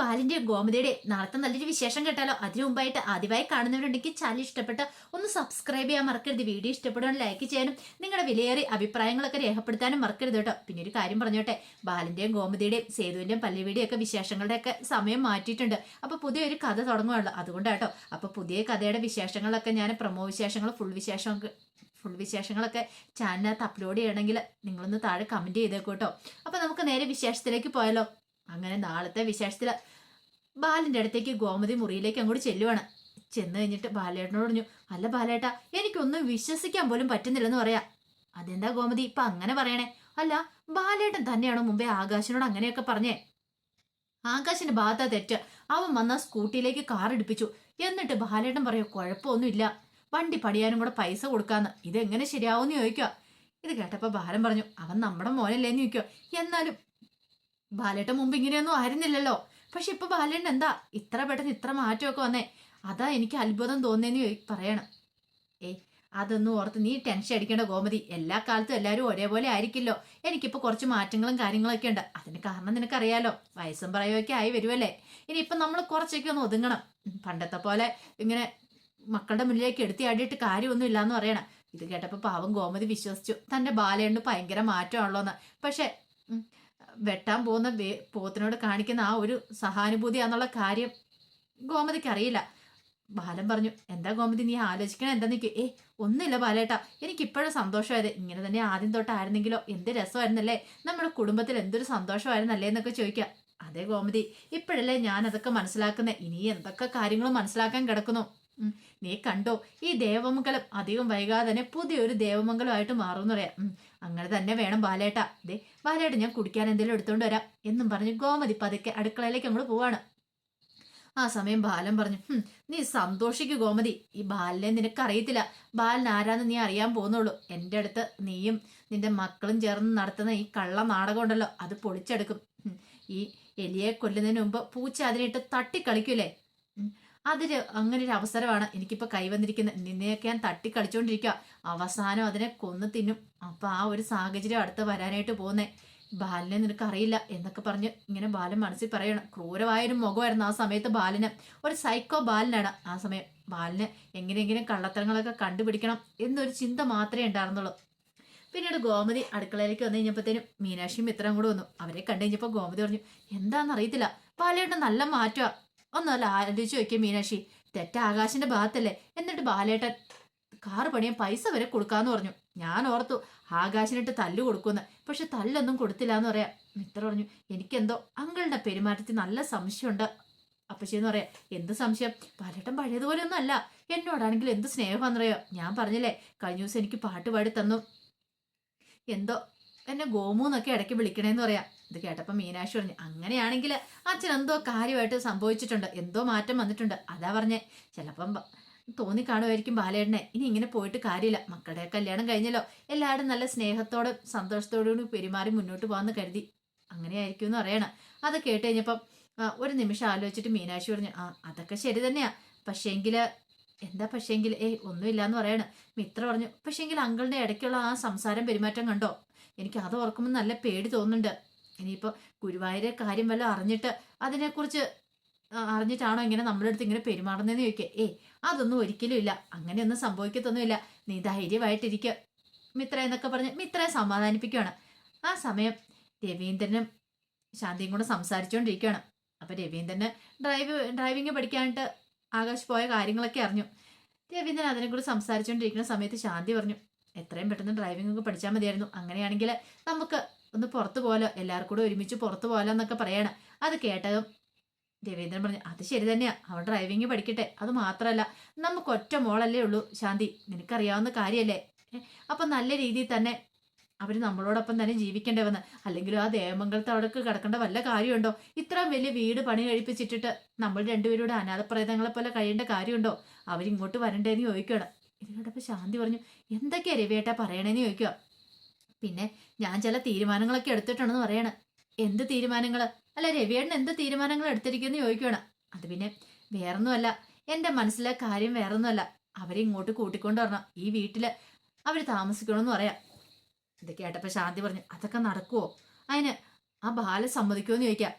ബാലിന്റെ ഗോമതിയുടെ നാളത്തെ നല്ലൊരു വിശേഷം കേട്ടാലോ? അതിനു മുമ്പായിട്ട് ആദ്യമായി കാണുന്നവരുണ്ടെങ്കിൽ ചാനൽ ഇഷ്ടപ്പെട്ട ഒന്ന് സബ്സ്ക്രൈബ് ചെയ്യാൻ മറക്കരുത്. വീഡിയോ ഇഷ്ടപ്പെടുവാൻ ലൈക്ക് ചെയ്യാനും നിങ്ങളുടെ വിലയേറിയ അഭിപ്രായങ്ങളൊക്കെ രേഖപ്പെടുത്താനും മറക്കരുത് കേട്ടോ. പിന്നെ ഒരു കാര്യം പറഞ്ഞോട്ടെ. ബാലിന്റെയും ഗോമതിയുടെയും സേതുവിന്റെയും പല്ലുവിയുടെയും ഒക്കെ വിശേഷങ്ങളുടെ ഒക്കെ സമയം മാറ്റിയിട്ടുണ്ട്. അപ്പൊ പുതിയൊരു കഥ തുടങ്ങുകയുള്ളൂ അതുകൊണ്ടാട്ടോ അപ്പൊ പുതിയ കഥയുടെ വിശേഷങ്ങളൊക്കെ ഞാൻ പ്രമോ വിശേഷങ്ങൾ ഫുൾ വിശേഷം ഫുൾ വിശേഷങ്ങളൊക്കെ ചാനലിനകത്ത് അപ്ലോഡ് ചെയ്യണമെങ്കിൽ നിങ്ങളൊന്ന് താഴെ കമന്റ് ചെയ്തേക്കൂ കേട്ടോ. അപ്പോൾ നമുക്ക് നേരെ വിശേഷത്തിലേക്ക് പോയാലോ? അങ്ങനെ നാളത്തെ വിശേഷത്തിൽ ബാലന്റെ അടുത്തേക്ക് ഗോമതി മുറിയിലേക്ക് അങ്ങോട്ട് ചെല്ലുവാണ്. ചെന്ന് കഴിഞ്ഞിട്ട് ബാലേട്ടനോട് പറഞ്ഞു അല്ല ബാലേട്ട എനിക്കൊന്നും വിശ്വസിക്കാൻ പോലും പറ്റുന്നില്ലെന്ന് പറയാ. അതെന്താ ഗോമതി ഇപ്പൊ അങ്ങനെ പറയണേ? അല്ല ബാലേട്ടൻ തന്നെയാണോ മുമ്പേ ആകാശിനോട് അങ്ങനെയൊക്കെ പറഞ്ഞേ? ആകാശിന്റെ ഭാഗത്താ തെറ്റ്. അവൻ വന്ന സ്കൂട്ടിയിലേക്ക് കാർ എടുപ്പിച്ചു എന്നിട്ട് ബാലേട്ടൻ പറയോ കുഴപ്പമൊന്നുമില്ല. വണ്ടി പടിയാനും കൂടെ പൈസ കൊടുക്കാന്ന്. ഇതെങ്ങനെ ശരിയാവുമെന്ന് ചോദിക്കുക ഇത് കേട്ടപ്പോ ബാലൻ പറഞ്ഞു അവൻ നമ്മുടെ മോനല്ലേന്ന് ചോദിക്കുക എന്നാലും ബാലേട്ടൻ മുമ്പ് ഇങ്ങനെയൊന്നും ആയിരുന്നില്ലല്ലോ. പക്ഷെ ഇപ്പൊ ബാലേട്ടൻ എന്താ ഇത്ര പെട്ടെന്ന് ഇത്ര മാറ്റമൊക്കെ വന്നേ? അതാ എനിക്ക് അത്ഭുതം തോന്നിയെന്ന് പറയണം. ഏ അതൊന്നും ഓർത്ത് നീ ടെൻഷൻ അടിക്കേണ്ട ഗോമതി. എല്ലാ കാലത്തും എല്ലാവരും ഒരേപോലെ ആയിരിക്കില്ലോ. എനിക്കിപ്പോ കുറച്ച് മാറ്റങ്ങളും കാര്യങ്ങളൊക്കെ ഉണ്ട്. അതിന് കാരണം നിനക്കറിയാലോ. വയസ്സും പറയുമൊക്കെ ആയി വരുമല്ലേ ഇനി ഇനിയിപ്പം നമ്മൾ കുറച്ചൊക്കെ ഒന്ന് ഒതുങ്ങണം. പണ്ടത്തെ പോലെ ഇങ്ങനെ മക്കളുടെ മുന്നിലേക്ക് എടുത്തി ആടിയിട്ട് കാര്യമൊന്നും ഇല്ലാന്ന് പറയണം. ഇത് കേട്ടപ്പോൾ പാവം ഗോമതി വിശ്വസിച്ചു. തന്റെ ബാലയുണ്ട് ഭയങ്കര മാറ്റമാണല്ലോ എന്ന് ഉം, വെട്ടാൻ പോകുന്ന പോത്തിനോട് കാണിക്കുന്ന ആ ഒരു സഹാനുഭൂതി എന്നുള്ള കാര്യം ഗോമതിക്ക് അറിയില്ല. ബാലൻ പറഞ്ഞു എന്താ ഗോമതി നീ ആലോചിക്കണം എന്താ നിൽക്കും ഏ ഒന്നുമില്ല ബാലേട്ടാ എനിക്ക് ഇപ്പോഴും സന്തോഷമായത് ഇങ്ങനെ തന്നെ ആദ്യം തൊട്ടായിരുന്നെങ്കിലോ എന്ത് രസമായിരുന്നല്ലേ? നമ്മുടെ കുടുംബത്തിൽ എന്തൊരു സന്തോഷമായിരുന്നല്ലേ എന്നൊക്കെ ചോദിക്കാം. അതെ ഗോമതി ഇപ്പോഴല്ലേ ഞാൻ അതൊക്കെ മനസ്സിലാക്കുന്നത് ഇനി എന്തൊക്കെ കാര്യങ്ങൾ മനസ്സിലാക്കാൻ കിടക്കുന്നു? നീ കണ്ടോ ഈ ദേവമംഗലം അധികം വൈകാതെ തന്നെ പുതിയൊരു ദേവമംഗലമായിട്ട് മാറുമെന്ന് പറയാം. അങ്ങനെ തന്നെ വേണം ബാലേട്ട. ദേ ബാലേട്ട ഞാൻ കുടിക്കാൻ എന്തെങ്കിലും എടുത്തോണ്ട് വരാം എന്നും പറഞ്ഞ് ഗോമതി പതുക്കെ അടുക്കളയിലേക്ക് അങ്ങോട്ട് പോവാണ്. ആ സമയം ബാലൻ പറഞ്ഞു നീ സന്തോഷിക്കു ഗോമതി. ഈ ബാലിനെ നിനക്ക് അറിയത്തില്ല. ബാലൻ ആരാന്ന് നീ അറിയാൻ പോകുന്നുള്ളൂ. എന്റെ അടുത്ത് നീയും നിന്റെ മക്കളും ചേർന്ന് നടത്തുന്ന ഈ കള്ള നാടകം ഉണ്ടല്ലോ അത് പൊളിച്ചെടുക്കും. ഈ എലിയെ കൊല്ലുന്നതിന് മുമ്പ് പൂച്ച അതിനിട്ട് തട്ടിക്കളിക്കൂലേ? ഉം, അതിന് അങ്ങനെ ഒരു അവസരമാണ് എനിക്കിപ്പോൾ കൈവന്നിരിക്കുന്നത് നിന്നെയൊക്കെ ഞാൻ തട്ടിക്കളിച്ചുകൊണ്ടിരിക്കുക അവസാനം അതിനെ കൊന്നു തിന്നും. അപ്പം ആ ഒരു സാഹചര്യം അടുത്ത് വരാനായിട്ട് പോകുന്നേ ബാലനെ നിനക്ക് അറിയില്ല എന്നൊക്കെ പറഞ്ഞ് ഇങ്ങനെ ബാലൻ മനസ്സിൽ പറയണം. ക്രൂരമായൊരു മുഖമായിരുന്നു ആ സമയത്ത് ബാലന്. ഒരു സൈക്കോ ബാലനാണ് ആ സമയം. ബാലന് എങ്ങനെയെങ്കിലും കള്ളത്തരങ്ങളൊക്കെ കണ്ടുപിടിക്കണം എന്നൊരു ചിന്ത മാത്രമേ ഉണ്ടായിരുന്നുള്ളൂ. പിന്നീട് ഗോമതി അടുക്കളയിലേക്ക് വന്നു കഴിഞ്ഞപ്പോഴത്തേനും മീനാക്ഷിയും മിത്രം കൂടെ വന്നു. അവരെ കണ്ടു കഴിഞ്ഞപ്പോൾ ഗോമതി പറഞ്ഞു എന്താണെന്ന് അറിയത്തില്ല ബാലേട്ടൻ നല്ല മാറ്റമാ ഒന്നല്ല ആലോചിച്ച് നോക്കിയ മീനാക്ഷി തെറ്റ ആകാശിന്റെ ഭാഗത്തല്ലേ? എന്നിട്ട് ബാലേട്ടൻ കാറ് പണിയാൻ പൈസ വരെ കൊടുക്കാന്ന് പറഞ്ഞു. ഞാൻ ഓർത്തു ആകാശിനിട്ട് തല്ല് കൊടുക്കുമെന്ന്. പക്ഷെ തല്ലൊന്നും കൊടുത്തില്ല എന്ന് പറയാം. മിത്ര പറഞ്ഞു എനിക്കെന്തോ അങ്കളുടെ പെരുമാറ്റത്തിൽ നല്ല സംശയമുണ്ട്. അപ്പച്ചെന്ന് പറയാം എന്ത് സംശയം? പലട്ടം പഴയതുപോലെ ഒന്നും അല്ല എന്നോടാണെങ്കിൽ എന്ത് സ്നേഹമാണെന്നറിയോ? ഞാൻ പറഞ്ഞില്ലേ കഴിഞ്ഞ ദിവസം എനിക്ക് പാട്ട് പാടി തന്നു എന്തോ എന്നെ ഗോമൂന്നൊക്കെ ഇടയ്ക്ക് വിളിക്കണേന്ന് പറയാം. ഇത് കേട്ടപ്പോൾ മീനാക്ഷി പറഞ്ഞു അങ്ങനെയാണെങ്കിൽ അച്ഛൻ എന്തോ കാര്യമായിട്ട് സംഭവിച്ചിട്ടുണ്ട് എന്തോ മാറ്റം വന്നിട്ടുണ്ട്. അതാ പറഞ്ഞേ ചിലപ്പം തോന്നി കാണുമായിരിക്കും ബാലേട്ടനെ ഇനി ഇങ്ങനെ പോയിട്ട് കാര്യമില്ല മക്കളുടെ കല്യാണം കഴിഞ്ഞല്ലോ എല്ലാവരും നല്ല സ്നേഹത്തോടെ സന്തോഷത്തോടു കൂടി പെരുമാറി മുന്നോട്ട് പോകാമെന്ന് കരുതി. അങ്ങനെയായിരിക്കും എന്ന് പറയണം. അത് കേട്ട് കഴിഞ്ഞപ്പം ഒരു നിമിഷം ആലോചിച്ചിട്ട് മീനാക്ഷി പറഞ്ഞു ആ അതൊക്കെ ശരി തന്നെയാ പക്ഷേങ്കിൽ എന്താ പക്ഷേങ്കിൽ ഏയ് ഒന്നുമില്ല എന്ന് പറയണം. മിത്ര പറഞ്ഞു പക്ഷേങ്കിൽ അങ്കിളുടെ ഇടയ്ക്കുള്ള ആ സംസാരം പെരുമാറ്റം കണ്ടോ? എനിക്ക് അത് ഓർക്കുമ്പോൾ നല്ല പേടി തോന്നുന്നുണ്ട്. ഇനിയിപ്പോൾ ഗുരുവായൂരെ കാര്യം വല്ലതും അറിഞ്ഞിട്ട് അതിനെക്കുറിച്ച് അറിഞ്ഞിട്ടാണോ ഇങ്ങനെ നമ്മുടെ അടുത്ത് ഇങ്ങനെ പെരുമാറുന്നതെന്ന് ചോദിക്കുക. ഏ അതൊന്നും ഒരിക്കലും ഇല്ല. അങ്ങനെയൊന്നും സംഭവിക്കത്തൊന്നുമില്ല. നീ ധൈര്യമായിട്ടിരിക്കുക മിത്ര എന്നൊക്കെ പറഞ്ഞ് മിത്രയെ സമാധാനിപ്പിക്കുകയാണ് ആ സമയം രവീന്ദ്രനും ശാന്തിയും കൂടെ സംസാരിച്ചുകൊണ്ടിരിക്കുകയാണ് അപ്പോൾ രവീന്ദ്രന് ഡ്രൈവ് ഡ്രൈവിങ് പഠിക്കാനായിട്ട് ആകാശ് പോയ കാര്യങ്ങളൊക്കെ അറിഞ്ഞു. രവീന്ദ്രൻ അതിനെക്കുറിച്ച് സംസാരിച്ചുകൊണ്ടിരിക്കുന്ന സമയത്ത് ശാന്തി പറഞ്ഞു എത്രയും പെട്ടെന്ന് ഡ്രൈവിംഗ് ഒക്കെ പഠിച്ചാൽ മതിയായിരുന്നു. അങ്ങനെയാണെങ്കിൽ നമുക്ക് ഒന്ന് പുറത്തു പോലോ എല്ലാവർക്കും കൂടെ ഒരുമിച്ച് പുറത്തു പോലോ എന്നൊക്കെ പറയണം. അത് കേട്ടതും രവീന്ദ്രൻ പറഞ്ഞു അത് ശരി തന്നെയാ. അവൾ ഡ്രൈവിംഗ് പഠിക്കട്ടെ. അത് മാത്രമല്ല നമുക്ക് ഒറ്റ മോളല്ലേ ഉള്ളൂ. ശാന്തി നിനക്കറിയാവുന്ന കാര്യമല്ലേ അപ്പൊ നല്ല രീതിയിൽ തന്നെ അവർ നമ്മളോടൊപ്പം തന്നെ ജീവിക്കേണ്ടി വന്ന് അല്ലെങ്കിലും ആ ദേവമംഗലത്ത് അവിടേക്ക് കിടക്കേണ്ട വല്ല കാര്യമുണ്ടോ? ഇത്രയും വലിയ വീട് പണി കഴിപ്പിച്ചിട്ടിട്ട് നമ്മൾ രണ്ടുപേരുടെ അനാഥപ്രേതങ്ങളെ പോലെ കഴിയേണ്ട കാര്യമുണ്ടോ? അവരിങ്ങോട്ട് വരണ്ടേന്ന് ചോദിക്കണം ഇതിനോടൊപ്പം ശാന്തി പറഞ്ഞു എന്തൊക്കെയാ രവിയേട്ടാ പറയണേന്ന് ചോദിക്കുക പിന്നെ ഞാൻ ചില തീരുമാനങ്ങളൊക്കെ എടുത്തിട്ടുണ്ടെന്ന് പറയണ. എന്ത് തീരുമാനങ്ങൾ അല്ല രവിയേട്ടൻ എന്ത് തീരുമാനങ്ങൾ എടുത്തിരിക്കുന്നു ചോദിക്കണം അത് പിന്നെ വേറൊന്നുമല്ല. എന്റെ മനസ്സിലെ കാര്യം വേറൊന്നുമല്ല. അവരെ ഇങ്ങോട്ട് കൂട്ടിക്കൊണ്ട് വരണം. ഈ വീട്ടിൽ അവർ താമസിക്കണമെന്ന് പറയാം. ഇത് കേട്ടപ്പോൾ ശാന്തി പറഞ്ഞു അതൊക്കെ നടക്കുമോ അതിന് ആ ബാലൻ സമ്മതിക്കുമെന്ന് ചോദിക്കാം.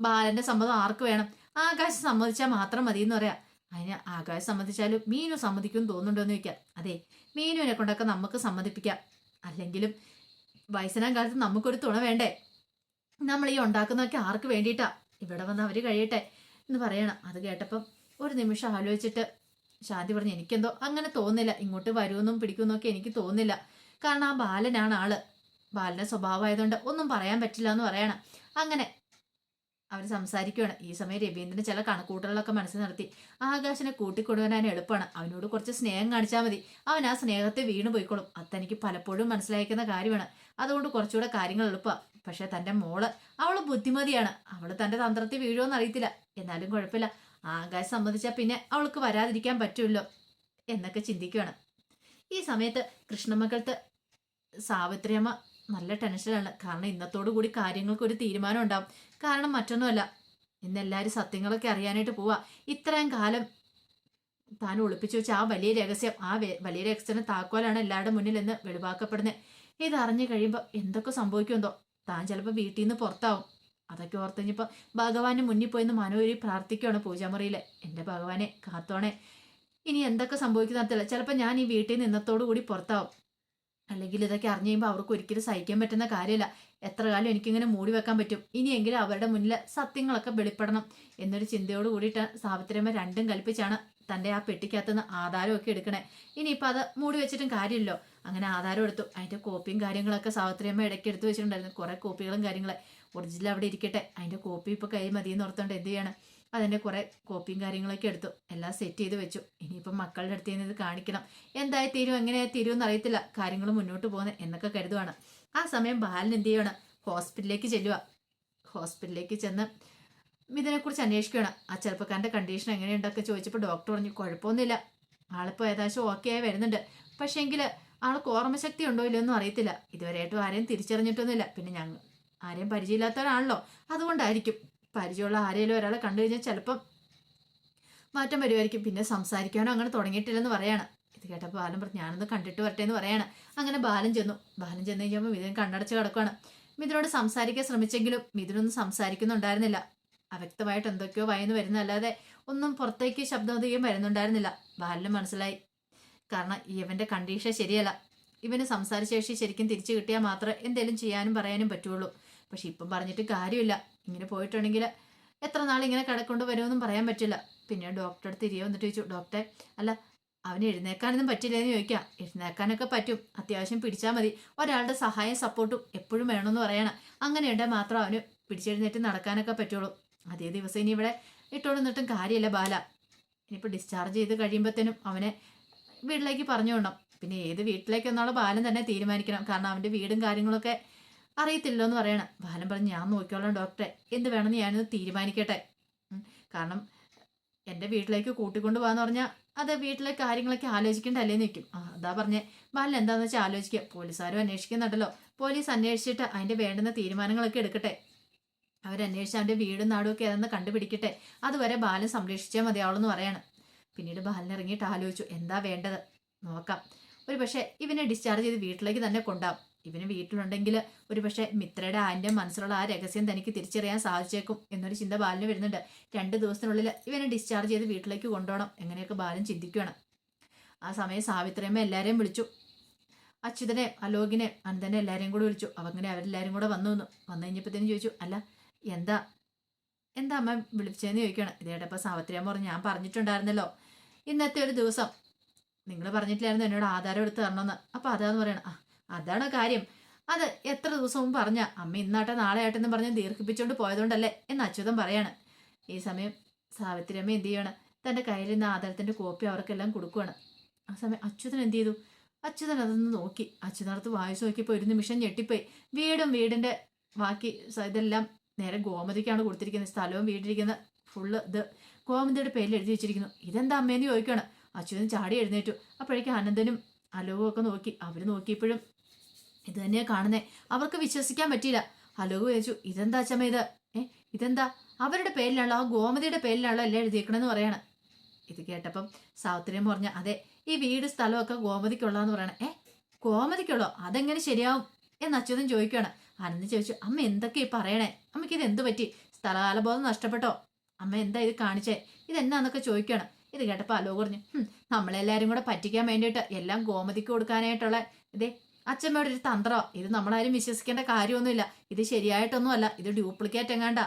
ബാലന്റെ സമ്മതം ആർക്ക് വേണം? ആകാശം സമ്മതിച്ചാൽ മാത്രം മതി എന്ന് പറയാം. അതിന് ആകാശം സമ്മതിച്ചാലും മീനു സമ്മതിക്കും തോന്നുന്നുണ്ടോ എന്ന് ചോദിക്കാം. അതെ മീനുവിനെ കൊണ്ടൊക്കെ നമുക്ക് സമ്മതിപ്പിക്കാം. അല്ലെങ്കിലും വയസ്സനാം കാലത്ത് നമുക്കൊരു തുണ വേണ്ടേ? നമ്മൾ ഈ ഉണ്ടാക്കുന്നതൊക്കെ ആർക്ക് വേണ്ടിയിട്ടാ? ഇവിടെ വന്ന് അവർ കഴിയട്ടെ എന്ന് പറയണം. അത് കേട്ടപ്പം ഒരു നിമിഷം ആലോചിച്ചിട്ട് ശാന്തി പറഞ്ഞു എനിക്കെന്തോ അങ്ങനെ തോന്നില്ല ഇങ്ങോട്ട് വരുമെന്നും പിടിക്കുമെന്നൊക്കെ എനിക്ക് തോന്നില്ല കാരണം ആ ബാലനാണ് ആൾ. ബാലന്റെ സ്വഭാവമായതുകൊണ്ട് ഒന്നും പറയാൻ പറ്റില്ല എന്ന് പറയണം. അങ്ങനെ അവർ സംസാരിക്കുകയാണ് ഈ സമയം രവീന്ദ്രൻ ചില കണക്കൂട്ടലുകളൊക്കെ മനസ്സിൽ നടത്തി. ആകാശനെ കൂട്ടിക്കൊണ്ടുവരാൻ എളുപ്പമാണ്. അവനോട് കുറച്ച് സ്നേഹം കാണിച്ചാൽ മതി. അവൻ ആ സ്നേഹത്തെ വീണു പോയിക്കോളും. അതെനിക്ക് പലപ്പോഴും മനസ്സിലാക്കുന്ന കാര്യമാണ്. അതുകൊണ്ട് കുറച്ചുകൂടെ കാര്യങ്ങൾ എളുപ്പമാണ് പക്ഷെ തന്റെ മോൾ അവൾ ബുദ്ധിമതിയാണ്. അവൾ തന്റെ തന്ത്രത്തിൽ വീഴുമെന്ന് അറിയത്തില്ല. എന്നാലും കുഴപ്പമില്ല. ആകാശം സംബന്ധിച്ചാൽ പിന്നെ അവൾക്ക് വരാതിരിക്കാൻ പറ്റുമല്ലോ എന്നൊക്കെ ചിന്തിക്കുകയാണ് ഈ സമയത്ത് കൃഷ്ണമകൾക്ക് സാവിത്രിയമ്മ നല്ല ടെൻഷനാണ് കാരണം ഇന്നത്തോടു കൂടി കാര്യങ്ങൾക്ക് ഒരു തീരുമാനം ഉണ്ടാവും. കാരണം മറ്റൊന്നുമല്ല. ഇന്ന് എല്ലാവരും സത്യങ്ങളൊക്കെ അറിയാനായിട്ട് പോവാ. ഇത്രയും കാലം താൻ ഒളിപ്പിച്ചു വെച്ച ആ വലിയ രഹസ്യം ആ വലിയ രഹസ്യത്തിന് താക്കോലാണ് എല്ലാവരുടെ മുന്നിൽ എന്ന് വെളിവാക്കപ്പെടുന്നത് ഇത് അറിഞ്ഞു കഴിയുമ്പോൾ എന്തൊക്കെ സംഭവിക്കുമെന്തോ താൻ ചിലപ്പോൾ വീട്ടിൽ നിന്ന് പുറത്താവും. അതൊക്കെ ഓർത്തുകഴിഞ്ഞപ്പോൾ ഭഗവാന്റെ മുന്നിൽ പോയെന്ന് മനോരി പ്രാർത്ഥിക്കുകയാണ് പൂജാമുറിയിൽ എന്റെ ഭഗവാനെ കാത്തോണേ. ഇനി എന്തൊക്കെ സംഭവിക്കുന്ന അറിയത്തില്ല. ചിലപ്പോൾ ഞാൻ ഈ വീട്ടിൽ നിന്ന് ഇന്നത്തോടു കൂടി പുറത്താവും. അല്ലെങ്കിൽ ഇതൊക്കെ അറിഞ്ഞു കഴിയുമ്പോൾ അവർക്ക് ഒരിക്കലും സഹിക്കാൻ പറ്റുന്ന കാര്യമില്ല. എത്ര കാലം എനിക്കിങ്ങനെ മൂടി വെക്കാൻ പറ്റും? ഇനിയെങ്കിലും അവരുടെ മുന്നിൽ സത്യങ്ങളൊക്കെ വെളിപ്പെടണം എന്നൊരു ചിന്തയോട് കൂടിയിട്ട് സാവിത്രിയമ്മ രണ്ടും കൽപ്പിച്ചാണ് തന്റെ ആ പെട്ടിക്കകത്തുനിന്ന് ആധാരമൊക്കെ എടുക്കണേ. ഇനിയിപ്പോൾ അത് മൂടി വെച്ചിട്ടും കാര്യമില്ലല്ലോ. അങ്ങനെ ആധാരം എടുത്തു. അതിന്റെ കോപ്പിയും കാര്യങ്ങളൊക്കെ സാവിത്രിയമ്മ ഇടയ്ക്ക് എടുത്തു വെച്ചിട്ടുണ്ടായിരുന്നു. കുറേ കോപ്പികളും കാര്യങ്ങളും. ഒറിജിനൽ അവിടെ ഇരിക്കട്ടെ. അതിന്റെ കോപ്പി ഇപ്പോൾ കൈ മതിയെന്ന് ഓർത്തോണ്ട് എന്ത് ചെയ്യണം? അതിന്റെ കുറേ കോപ്പിയും കാര്യങ്ങളൊക്കെ എടുത്തു. എല്ലാം സെറ്റ് ചെയ്ത് വെച്ചു. ഇനിയിപ്പം മക്കളുടെ അടുത്ത് നിന്ന് ഇത് കാണിക്കണം. എന്തായി തീരും? എങ്ങനെ തീരും എന്നറിയത്തില്ല. കാര്യങ്ങൾ മുന്നോട്ട് പോകുന്നത് എന്നൊക്കെ കരുതുവാണ്. ആ സമയം ബാലൻ എന്ത് ചെയ്യണം ഹോസ്പിറ്റലിലേക്ക് ചെല്ലുക ഹോസ്പിറ്റലിലേക്ക് ചെന്ന് ഇതിനെക്കുറിച്ച് അന്വേഷിക്കുകയാണ് ആ ചെറുപ്പക്കാരന്റെ കണ്ടീഷൻ എങ്ങനെയുണ്ടൊക്കെ ചോദിച്ചപ്പോൾ ഡോക്ടർ പറഞ്ഞു കുഴപ്പമൊന്നുമില്ല. ആളിപ്പോൾ ഏകദേശം ഓക്കെ ആയി വരുന്നുണ്ട്. പക്ഷേ പക്ഷേങ്കിൽ ആൾക്ക് ഓർമ്മശക്തി ഉണ്ടോ ഇല്ലയൊന്നും അറിയത്തില്ല. ഇതുവരെയായിട്ടും ആരെയും തിരിച്ചറിഞ്ഞിട്ടൊന്നുമില്ല. പിന്നെ ഞങ്ങൾ ആരെയും പരിചയമില്ലാത്തവരാണല്ലോ. അതുകൊണ്ടായിരിക്കും. പരിചയമുള്ള ആരെങ്കിലും ഒരാളെ കണ്ടു കഴിഞ്ഞാൽ ചിലപ്പം മാറ്റം വരുമായിരിക്കും പിന്നെ സംസാരിക്കാനോ അങ്ങനെ തുടങ്ങിയിട്ടില്ലെന്ന് പറയാണ്. ഇത് കേട്ടപ്പോൾ ബാലൻ പറഞ്ഞു ഞാനൊന്ന് കണ്ടിട്ട് വരട്ടെ എന്ന് പറയാണ്. അങ്ങനെ ബാലൻ ചെന്നു. ബാലൻ ചെന്ന് കഴിഞ്ഞപ്പോൾ മിഥുൻ കണ്ണടച്ച് കിടക്കുകയാണ് മിഥുനോട് സംസാരിക്കാൻ ശ്രമിച്ചെങ്കിലും മിഥുനൊന്നും സംസാരിക്കുന്നുണ്ടായിരുന്നില്ല. അവ്യക്തമായിട്ട് എന്തൊക്കെയോ വയന്ന് വരുന്നല്ലാതെ ഒന്നും പുറത്തേക്ക് ശബ്ദം അധികം വരുന്നുണ്ടായിരുന്നില്ല. ബാലന് മനസ്സിലായി. കാരണം ഇവന്റെ കണ്ടീഷൻ ശരിയല്ല. ഇവന് സംസാരശേഷി ശരിക്കും തിരിച്ചു കിട്ടിയാൽ മാത്രമേ എന്തെങ്കിലും ചെയ്യാനും പറയാനും പറ്റുള്ളൂ. പക്ഷെ ഇപ്പം പറഞ്ഞിട്ട് കാര്യമില്ല. ഇങ്ങനെ പോയിട്ടുണ്ടെങ്കിൽ എത്ര നാൾ ഇങ്ങനെ കിടക്കൊണ്ട് വരുമെന്നും പറയാൻ പറ്റില്ല. പിന്നെ ഡോക്ടറെ അടുത്ത് തിരികെ വന്നിട്ട് ചോദിച്ചു ഡോക്ടറെ അല്ല അവന് എഴുന്നേക്കാനൊന്നും പറ്റില്ലെന്ന് ചോദിക്കാം. എഴുന്നേക്കാനൊക്കെ പറ്റും. അത്യാവശ്യം പിടിച്ചാൽ മതി. ഒരാളുടെ സഹായം സപ്പോർട്ടും എപ്പോഴും വേണമെന്ന് പറയണം. അങ്ങനെയുണ്ടെങ്കിൽ മാത്രം അവന് പിടിച്ചെഴുന്നേറ്റ് നടക്കാനൊക്കെ പറ്റുള്ളൂ. അതേ ദിവസം ഇനി ഇവിടെ ഇട്ടോണ്ട് നിന്നിട്ടും കാര്യമില്ല ബാല. ഇനിയിപ്പോൾ ഡിസ്ചാർജ് ചെയ്ത് കഴിയുമ്പോഴത്തേനും അവനെ വീട്ടിലേക്ക് പറഞ്ഞു വിടണം. പിന്നെ ഏത് വീട്ടിലേക്ക് എന്നുള്ള ബാലൻ തന്നെ തീരുമാനിക്കണം. കാരണം അവന്റെ വീടും കാര്യങ്ങളൊക്കെ അറിയത്തില്ലോ എന്ന് പറയണം. ബാലൻ പറഞ്ഞു ഞാൻ നോക്കിക്കോളാം ഡോക്ടറെ. എന്ത് വേണമെന്ന് ഞാനൊന്ന് തീരുമാനിക്കട്ടെ. കാരണം എന്റെ വീട്ടിലേക്ക് കൂട്ടിക്കൊണ്ട് പോകാന്ന് പറഞ്ഞാൽ അത് വീട്ടിലെ കാര്യങ്ങളൊക്കെ ആലോചിക്കേണ്ടല്ലേന്ന് നിൽക്കും ആ അതാ പറഞ്ഞേ. ബാലൻ എന്താണെന്ന് വെച്ചാൽ ആലോചിക്കുക പോലീസുകാരും അന്വേഷിക്കുന്നുണ്ടല്ലോ. പോലീസ് അന്വേഷിച്ചിട്ട് അതിന്റെ വേണ്ടുന്ന തീരുമാനങ്ങളൊക്കെ എടുക്കട്ടെ. അവരന്വേഷിച്ച് അവന്റെ വീടും നാടും ഒക്കെ ഏതെന്ന് കണ്ടുപിടിക്കട്ടെ. അതുവരെ ബാലൻ സംരക്ഷിച്ചാൽ മതിയാവുള്ളൂ എന്ന് പറയണം. പിന്നീട് ബാലൻ ഇറങ്ങിയിട്ട് ആലോചിച്ചു. എന്താ വേണ്ടത്? നോക്കാം. ഒരു പക്ഷേ ഇവനെ ഡിസ്ചാർജ് ചെയ്ത് വീട്ടിലേക്ക് തന്നെ കൊണ്ടാവും. ഇവന് വീട്ടിലുണ്ടെങ്കിൽ ഒരു പക്ഷേ മിത്രയുടെ ആന്റെ മനസ്സിലുള്ള ആ രഹസ്യം തനിക്ക് തിരിച്ചറിയാൻ സാധിച്ചേക്കും എന്നൊരു ചിന്ത ബാലിന് വരുന്നുണ്ട്. രണ്ട് ദിവസത്തിനുള്ളിൽ ഇവനെ ഡിസ്ചാർജ് ചെയ്ത് വീട്ടിലേക്ക് കൊണ്ടുപോകണം. എങ്ങനെയൊക്കെ ബാലൻ ചിന്തിക്കുകയാണ് ആ സമയം സാവിത്രിയമ്മ എല്ലാവരെയും വിളിച്ചു. അച്യുതനെ അലോകിനെ അനന്തനെ എല്ലാവരെയും കൂടെ വിളിച്ചു. അങ്ങനെ അവരെല്ലാവരും കൂടെ വന്നു വന്നു വന്നു കഴിഞ്ഞപ്പോഴത്തേനും ചോദിച്ചു അല്ല എന്താ? എന്താ അമ്മ വിളിച്ചതെന്ന് ചോദിക്കണം ഇതേടപ്പോൾ സാവിത്രിയമ്മ പറഞ്ഞു ഞാൻ പറഞ്ഞിട്ടുണ്ടായിരുന്നല്ലോ. ഇന്നത്തെ ഒരു ദിവസം. നിങ്ങൾ പറഞ്ഞിട്ടില്ലായിരുന്നു എന്നോട് ആധാരം എടുത്ത് തരണമെന്ന്. അപ്പോൾ അതാന്ന് പറയണം. ആ അതാണ് കാര്യം. അത് എത്ര ദിവസവും പറഞ്ഞ അമ്മ ഇന്നാട്ടെ നാളെ ആട്ടെന്ന് പറഞ്ഞ് ദീർഘിപ്പിച്ചുകൊണ്ട് പോയതുകൊണ്ടല്ലേ എന്ന് അച്യുതം പറയാണ്. ഈ സമയം സാവിത്രിയമ്മ എന്ത് ചെയ്യണം? തന്റെ കയ്യിൽ നിന്ന് ആധാരത്തിന്റെ കോപ്പി അവർക്കെല്ലാം കൊടുക്കുകയാണ് ആ സമയം അച്യുതൻ എന്ത് ചെയ്തു? അച്യുതൻ അതൊന്ന് നോക്കി. അച്യുതനടുത്ത് വായിച്ചു നോക്കിയപ്പോൾ ഒരു നിമിഷം ഞെട്ടിപ്പോയി. വീടും വീടിന്റെ ബാക്കി ഇതെല്ലാം നേരെ ഗോമതിക്കാണ് കൊടുത്തിരിക്കുന്നത്. സ്ഥലവും വീടിരിക്കുന്ന ഫുള്ള് ഇത്. ഗോമതിയുടെ പേരിൽ എഴുതി വെച്ചിരിക്കുന്നു. ഇതെന്താ അമ്മേന്ന് ചോദിക്കുകയാണ്. അച്യുതൻ ചാടി എഴുന്നേറ്റു. അപ്പോഴേക്കും അനന്തനും അലോകും ഒക്കെ നോക്കി. അവർ നോക്കിയപ്പോഴും ഇത് തന്നെയാ കാണുന്നേ. അവർക്ക് വിശ്വസിക്കാൻ പറ്റിയില്ല. അലോക് ചോദിച്ചു ഇതെന്താ അച്ഛമ്മ ഇത്? ഏ ഇതെന്താ? അവരുടെ പേരിലാണല്ലോ ആ ഗോമതിയുടെ പേരിലാണല്ലോ എല്ലാം എഴുതിയേക്കണെന്ന് പറയാണ്. ഇത് കേട്ടപ്പം സാവിത്രിയും പറഞ്ഞ അതെ ഈ വീട് സ്ഥലമൊക്കെ ഗോമതിക്കുള്ളതെന്ന് പറയണം. ഏ ഗോമതിക്കുള്ളോ? അതെങ്ങനെ ശരിയാവും? എന്ന് അച്യുതൻ ചോദിക്കുകയാണ്. അനന്ത് ചോദിച്ചു അമ്മ എന്തൊക്കെ ഈ പറയണേ? അമ്മയ്ക്ക് ഇത് എന്ത് പറ്റി? സ്ഥലകാലബോധം നഷ്ടപ്പെട്ടോ? അമ്മ എന്താ ഇത് കാണിച്ചേ? ഇതെന്നാന്നൊക്കെ ചോദിക്കുകയാണ്. ഇത് കേട്ടപ്പോൾ അലോ പറഞ്ഞു നമ്മളെല്ലാവരും കൂടെ പറ്റിക്കാൻ വേണ്ടിയിട്ട് എല്ലാം ഗോമതിക്ക് കൊടുക്കാനായിട്ടുള്ള ഇതേ അച്ഛമ്മയുടെ ഒരു തന്ത്രം. ഇത് നമ്മളാരും വിശ്വസിക്കേണ്ട കാര്യമൊന്നുമില്ല. ഇത് ശരിയായിട്ടൊന്നുമല്ല. ഇത് ഡ്യൂപ്ലിക്കേറ്റ് എങ്ങാണ്ടാ?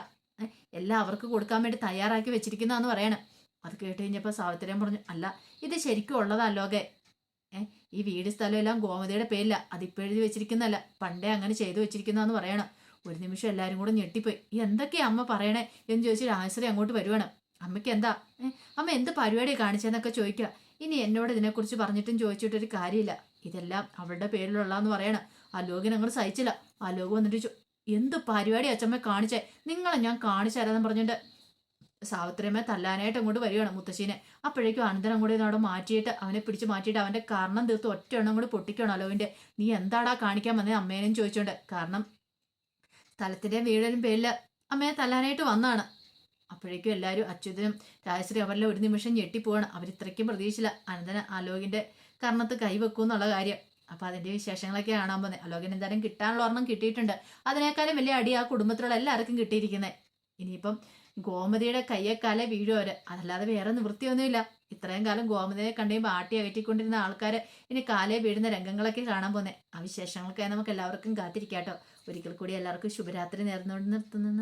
അവർക്ക് കൊടുക്കാൻ വേണ്ടി തയ്യാറാക്കി വെച്ചിരിക്കുന്നതാന്ന് പറയണം. അത് കേട്ട് കഴിഞ്ഞപ്പോൾ സാവിത്രിയും പറഞ്ഞു അല്ല ഇത് ശരിക്കും ഉള്ളതല്ലോകെ ഏ ഈ വീട് സ്ഥലം എല്ലാം ഗോമതിയുടെ പേരില്ല അതിപ്പോ എഴുതി വെച്ചിരിക്കുന്നതല്ല. പണ്ടേ അങ്ങനെ ചെയ്തു വെച്ചിരിക്കുന്നതെന്ന് പറയണം. ഒരു നിമിഷം എല്ലാവരും കൂടെ ഞെട്ടിപ്പോയി. "ഈ എന്തൊക്കെയാ അമ്മ പറയണേ? എന്ന് ചോദിച്ച് രാജശ്രീ അങ്ങോട്ട് വരുവാണ്. അമ്മയ്ക്ക് എന്താ? അമ്മ എന്ത് പരിപാടി കാണിച്ചെന്നൊക്കെ ചോദിക്കുക. ഇനി എന്നോട് ഇതിനെക്കുറിച്ച് പറഞ്ഞിട്ടും ചോദിച്ചിട്ടൊരു കാര്യമില്ല. ഇതെല്ലാം അവളുടെ പേരിലുള്ളതെന്ന് പറയണം. അലോകിന് അങ്ങോട്ട് സഹിച്ചില്ല. അലോക് വന്നിട്ട് എന്ത് പരിപാടി അച്ഛമ്മ കാണിച്ചേ? നിങ്ങളെ ഞാൻ കാണിച്ചു പറഞ്ഞിട്ട് സാവിത്രിയമ്മ തല്ലാനായിട്ട് അങ്ങോട്ട് വരികയാണ് മുത്തശ്ശീനെ. അപ്പോഴേക്കും അനന്തരം കൂടി അവിടെ മാറ്റിയിട്ട് അവനെ പിടിച്ച് മാറ്റിയിട്ട് അവന്റെ കാരണം തീർത്ത് ഒറ്റ കൂടി പൊട്ടിക്കണം അലോവിന്റെ നീ എന്താടാ കാണിക്കാൻ വന്നേ അമ്മേനെയും ചോദിച്ചോണ്ട്. കാരണം സ്ഥലത്തിന്റെ വീടിനും പേരിൽ അമ്മയെ തല്ലാനായിട്ട് വന്നാണ്. അപ്പോഴേക്കും എല്ലാവരും അച്യുതനും രാജശ്രീ അവരിലെ ഒരു നിമിഷം ഞെട്ടിപ്പോവാണ്. അവരിത്രയ്ക്കും പ്രതീക്ഷിച്ചില്ല അനന്തന അലോകിന്റെ കർണത്ത് കൈവെക്കും എന്നുള്ള കാര്യം. അപ്പൊ അതിന്റെ വിശേഷങ്ങളൊക്കെ കാണാൻ പോകുന്നത്. അലോകൻ എന്തായാലും കിട്ടാനുള്ള ഒരെണ്ണം കിട്ടിയിട്ടുണ്ട്. അതിനേക്കാളും വലിയ അടി ആ കുടുംബത്തിലുള്ള എല്ലാവർക്കും കിട്ടിയിരിക്കുന്നത് ഇനിയിപ്പം ഗോമതിയുടെ കയ്യേക്കാലെ വീഴുവര് അതല്ലാതെ വേറെ നിവൃത്തിയൊന്നുമില്ല. ഇത്രയും കാലം ഗോമതിയെ കണ്ടുമ്പോൾ ആട്ടി അകറ്റിക്കൊണ്ടിരുന്ന ആൾക്കാരെ ഇനി കാലേ വീഴുന്ന രംഗങ്ങളൊക്കെ കാണാൻ പോകുന്നത് ആ വിശേഷങ്ങൾക്കായി നമുക്ക് എല്ലാവർക്കും കാത്തിരിക്കാട്ടോ. ഒരിക്കൽ കൂടി എല്ലാവർക്കും ശുഭരാത്രി നേർന്നുകൊണ്ട് നിർത്തുന്നു.